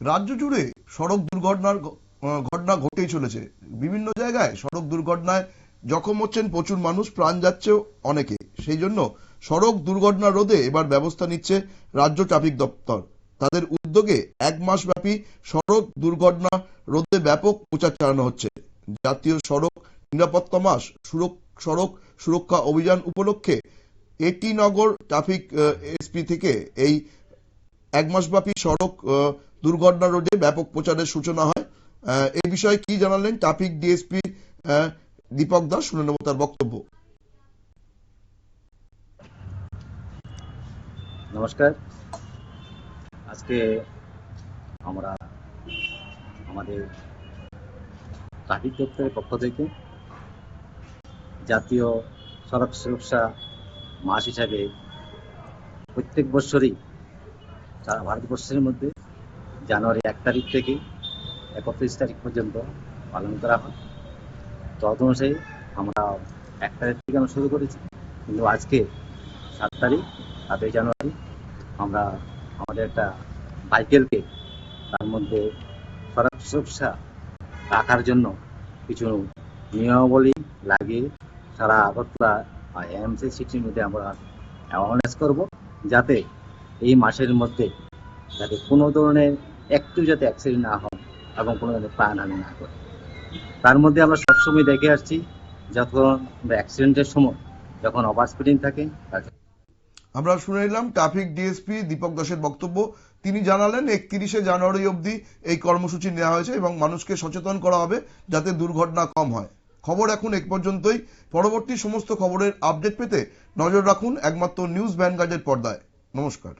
রাজ্য জুড়ে সড়ক দুর্ঘটনার ঘটনা ঘটেই চলেছে। বিভিন্ন জায়গায় সড়ক দুর্ঘটনায় জখম হচ্ছেন প্রচুর মানুষ, প্রাণ যাচ্ছেও অনেকে। সেই জন্য সড়ক দুর্ঘটনা রোধে এবার ব্যবস্থা নিচ্ছে রাজ্য ট্রাফিক দপ্তর। তাদের উদ্যোগে এক মাস ব্যাপী সড়ক দুর্ঘটনা রোধে ব্যাপক প্রচার চালানো হচ্ছে। জাতীয় সড়ক নিরাপত্তা মাস সড়ক সুরক্ষা অভিযান উপলক্ষে এটি নগর ট্রাফিক এসপি থেকে এই এক মাসব্যাপী সড়ক দুর্ঘটনা রোধে ব্যাপক প্রচারের সূচনা হয়। এই বিষয়ে কি জানালেন ট্রাফিক ডিএসপি দীপক দাস? শুনে নেব তার বক্তব্য। নমস্কার। আজকে আমরা আমাদের ট্রাফিক দপ্তরের পক্ষ থেকে জাতীয় সড়ক সুরক্ষা মাস হিসাবে প্রত্যেক বছরই সারা ভারতবর্ষের মধ্যে জানুয়ারি এক তারিখ থেকে একত্রিশ তারিখ পর্যন্ত পালন করা হয়। তদ অনুযায়ী আমরা এক তারিখ থেকে আমরা শুরু করেছি। কিন্তু আজকে সাত তারিখ, সাতই জানুয়ারি আমরা আমাদের একটা বাইকেলকে তার মধ্যে সুরক্ষা রাখার জন্য কিছু নিয়মাবলী লাগিয়ে সারা আগরতলা এমসি সিটির মধ্যে আমরা অ্যাওয়ারনেস করব। যাতে এই মাসের মধ্যে যাতে কোনো ধরনের একটু যাতে অ্যাক্সিডেন্ট না হয় এবং কোনো ধরনের প্রাণহানি না করে তার মধ্যে আমরা সবসময় দেখে আসছি, যখন অ্যাক্সিডেন্টের সময় যখন ওভার স্পিডিং থাকে আমরা শুনে নিলাম, ট্রাফিক ডিএসপি দীপক দাসের বক্তব্য। তিনি জানালেন, একত্রিশে জানুয়ারি অবধি এই কর্মসূচি নেওয়া হয়েছে এবং মানুষকে সচেতন করা হবে যাতে দুর্ঘটনা কম হয়। খবর এখন এক পর্যন্তই। পরবর্তী সমস্ত খবরের আপডেট পেতে নজর রাখুন একমাত্র নিউজ ভ্যানগার্ডের পর্দায়। নমস্কার।